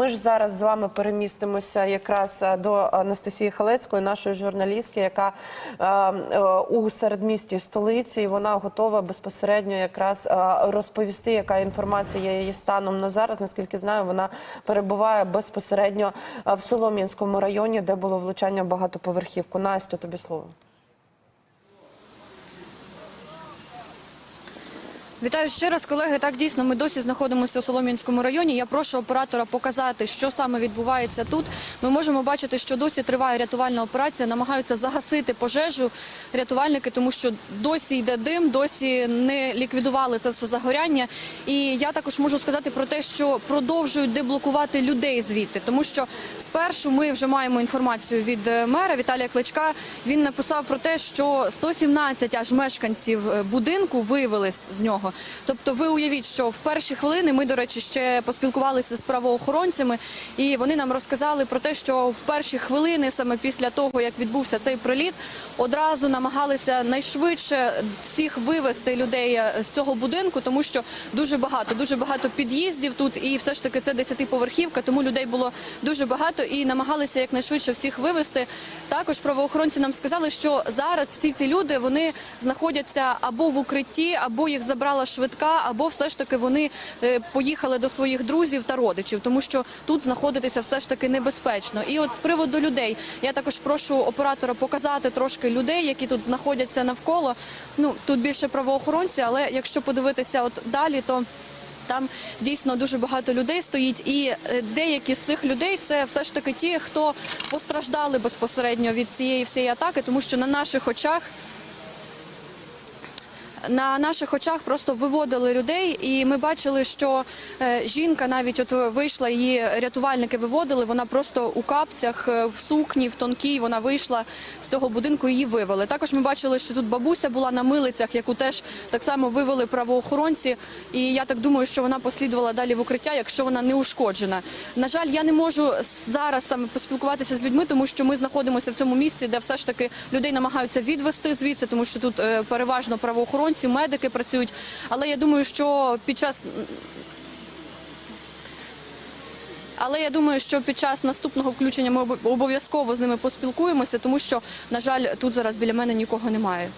Ми ж зараз з вами перемістимося якраз е, до Анастасії Халецької, нашої журналістки, яка е, е, у середмісті столиці, і вона готова безпосередньо якраз розповісти, яка інформація є її станом на зараз. Наскільки знаю, вона перебуває безпосередньо в Солом'янському районі, де було влучання багатоповерхівку. Настю, тобі слово. Вітаю ще раз, колеги. Так дійсно ми досі знаходимося у Солом'янському районі. Я прошу оператора показати, що саме відбувається тут. Ми можемо бачити, що досі триває рятувальна операція, намагаються загасити пожежу рятувальники, тому що досі йде дим, досі не ліквідували це все загоряння. І я також можу сказати про те, що продовжують деблокувати людей звідти, тому що спершу ми вже маємо інформацію від е, мера Віталія Кличка. Він написав про те, що 117 аж мешканців е, будинку виявились з нього. Тобто, ви уявіть, що в перші хвилини ми, до речі, ще поспілкувалися з правоохоронцями, і вони нам розказали про те, що в перші хвилини, саме після того, як відбувся цей приліт, одразу намагалися найшвидше всіх вивести людей е, з цього будинку, тому що дуже багато, дуже багато під'їздів тут, і все ж таки це десятиповерхівка, тому людей було дуже багато і намагалися якнайшвидше всіх вивести. Також правоохоронці нам сказали, що зараз всі ці люди вони знаходяться або в укритті, або їх забрала швидка, або все ж таки вони е, поїхали до своїх друзів та родичів, тому що тут знаходитися все ж таки небезпечно. І от з приводу людей я також прошу оператора показати трошки людей, які тут знаходяться навколо. Ну тут більше правоохоронці, але якщо подивитися от далі, то там дійсно дуже багато людей стоїть, і е, деякі з цих людей це все ж таки ті, хто постраждали безпосередньо від цієї всієї атаки, тому що на наших очах. На наших очах просто виводили людей, і ми бачили, що е, жінка навіть от вийшла, її рятувальники виводили. Вона просто у капцях, е, в сукні, в тонкій. Вона вийшла з цього будинку. Її вивели. Також ми бачили, що тут бабуся була на милицях, яку теж так само вивели правоохоронці. І я так думаю, що вона послідувала далі в укриття, якщо вона не ушкоджена. На жаль, я не можу зараз саме поспілкуватися з людьми, тому що ми знаходимося в цьому місці, де все ж таки людей намагаються відвести звідси, тому що тут е, переважно правоохоронці, медики працюють. Але я думаю, що під час але я думаю, що під час наступного включення ми обов'язково з ними поспілкуємося, тому що, на жаль, тут зараз біля мене нікого немає.